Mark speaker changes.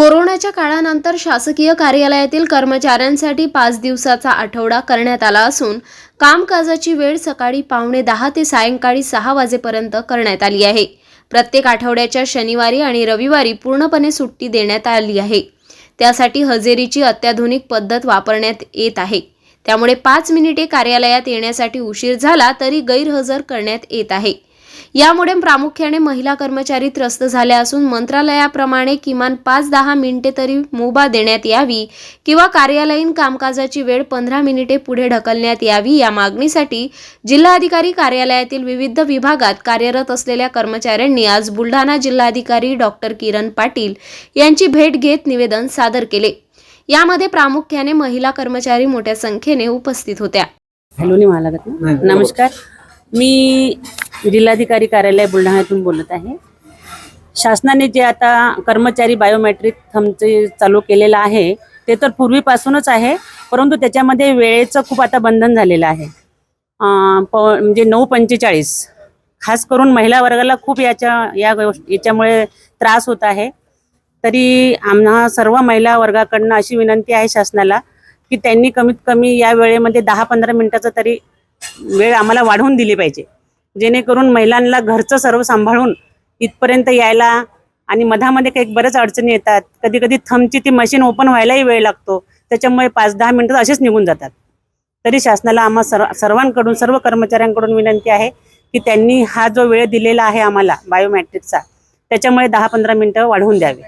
Speaker 1: कोरोनाच्या काळानंतर शासकीय कार्यालयातील कर्मचाऱ्यांसाठी पाच दिवसाचा आठवडा करण्यात आला असून कामकाजाची वेळ सकाळी पावणे दहा ते सायंकाळी सहा वाजेपर्यंत करण्यात आली आहे. प्रत्येक आठवड्याच्या शनिवारी आणि रविवारी पूर्णपणे सुट्टी देण्यात आली आहे. त्यासाठी हजेरीची अत्याधुनिक पद्धत वापरण्यात येत आहे. त्यामुळे पाच मिनिटे कार्यालयात येण्यासाठी उशीर झाला तरी गैरहजर करण्यात येत आहे. यामुळे प्रामुख्याने महिला कर्मचारी त्रस्त झाल्या असून मंत्रालयाप्रमाणे किमान पाच दहा मिनिटे तरी मुभा देण्यात यावी किंवा कार्यालयीन कामकाजाची वेळ पंधरा मिनिटे पुढे ढकलण्यात यावी या मागणीसाठी जिल्हाधिकारी कार्यालयातील विविध विभागात कार्यरत असलेल्या कर्मचाऱ्यांनी आज बुलढाणा जिल्हाधिकारी डॉक्टर किरण पाटील यांची भेट घेत निवेदन सादर केले. यामध्ये प्रामुख्याने महिला कर्मचारी मोठ्या संख्येने उपस्थित होत्या.
Speaker 2: हॅलो नमस्कार. मी जिल्हाधिकारी कार्यालय बुलढाण्यातून बोलत आहे. शासनाने जे आता कर्मचारी बायोमेट्रिक थमचे चालू केलेलं आहे ते तर पूर्वीपासूनच आहे परंतु त्याच्यामध्ये वेळेचं खूप आता बंधन झालेलं आहे. प म्हणजे नऊ पंचेचाळीस खास करून महिला वर्गाला खूप याच्या या गोष्ट याच्यामुळे त्रास होत आहे. तरी आम्हा सर्व महिला वर्गाकडनं अशी विनंती आहे शासनाला की त्यांनी कमीत कमी या वेळेमध्ये दहा पंधरा मिनिटाचा तरी वेळ आम्हाला वाढवून दिली पाहिजे. जेणेकरून महिलांना घरचं सर्व सांभाळून इथपर्यंत यायला आणि मधामध्ये काही बऱ्याच अडचणी येतात. कधी कधी थंबची ती मशीन ओपन व्हायलाही वेळ लागतो. त्याच्यामुळे पाच दहा मिनिटं असेच निघून जातात. तरी शासनाला आम्हा सर्व सर्वांकडून सर्व कर्मचाऱ्यांकडून विनंती आहे की त्यांनी हा जो वेळ दिलेला आहे आम्हाला बायोमॅट्रिकचा त्याच्यामुळे दहा पंधरा मिनिटं वाढवून द्यावे.